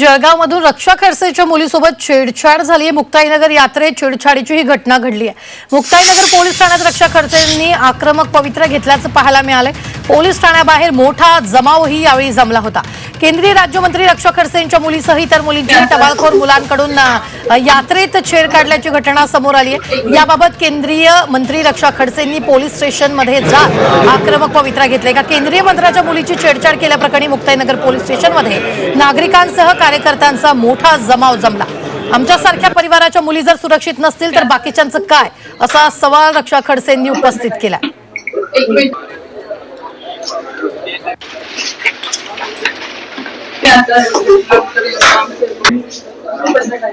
जळगावमधून रक्षा खडसेच्या मुलीसोबत छेडछाड झाली आहे. मुक्ताईनगर यात्रेत छेडछाडीची ही घटना घडली आहे. मुक्ताईनगर पोलीस ठाण्यात रक्षा खडसेंनी आक्रमक पवित्रा घेतल्याचं पाहायला मिळालंय. पोलीस ठाण्याबाहेर मोठा जमावही यावेळी जमला होता. केंद्रीय राज्यमंत्री रक्षा खडसेंच्या मुलीसह इतर मुलींची टबाळखोर मुलांकडून यात्रेत छेड काढल्याची घटना समोर आली आहे. याबाबत केंद्रीय मंत्री रक्षा खडसेंनी पोलीस स्टेशनमध्ये जात आक्रमक पवित्रा घेतलाय. का केंद्रीय मंत्र्याच्या मुलीची छेडछाड केल्याप्रकरणी मुक्ताईनगर पोलीस स्टेशनमध्ये नागरिकांसह कार्यकर्त्यांचा मोठा जमाव जमला. आमच्यासारख्या परिवाराच्या मुली जर सुरक्षित नसतील तर बाकीच्यांचं काय? असा सवाल रक्षा खडसेंनी उपस्थित केला.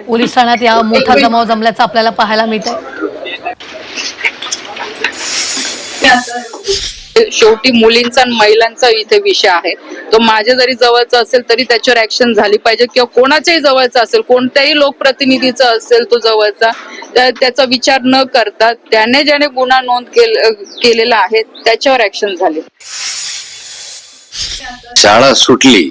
पोलीस ठाण्यात या मोठा जमाव जमल्याचं आपल्याला पाहायला मिळत आहे शेवटी मुलींचा आणि महिलांचा इथे विषय आहे. तो माझ्या जरी जवळचा असेल तरी त्याच्यावर ऍक्शन झाली पाहिजे किंवा कोणाच्याही जवळचा असेल कोणत्याही लोकप्रतिनिधीचा असेल तो जवळचा तर त्याचा विचार न करता त्याने ज्याने गुन्हा नोंद केल- केलेला आहे त्याच्यावर ऍक्शन झाली. शाळा सुटली.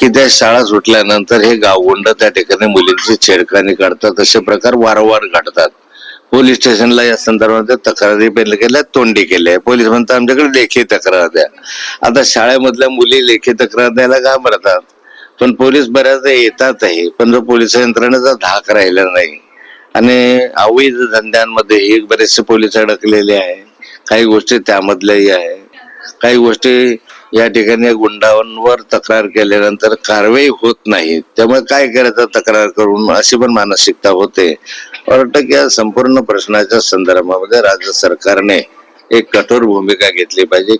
की त्या शाळा सुटल्यानंतर हे गावगुंड त्या ठिकाणी मुलींची छेडखानी काढतात. असे प्रकार वारंवार घडतात. पोलीस स्टेशनला या संदर्भात तक्रारी केल्या तोंडी केल्या. पोलीस म्हणतात आमच्याकडे लेखी तक्रार द्या. आता शाळेमधल्या मुली लेखी तक्रार द्यायला घाबरतात. पण पोलीस बऱ्याचदा येतातही. पण जो पोलीस यंत्रणेचा धाक राहिला नाही. आणि अवैध धंद्यांमध्ये बरेचसे पोलीस अडकलेले आहे. काही गोष्टी त्यामधल्याही आहे काही गोष्टी या ठिकाणी गुंडांवर तक्रार केल्यानंतर कारवाई होत नाही. त्यामुळे काय करायचं तक्रार करून अशी पण मानसिकता होते. वाटतं की या संपूर्ण प्रश्नाच्या संदर्भामध्ये राज्य सरकारने एक कठोर भूमिका घेतली पाहिजे.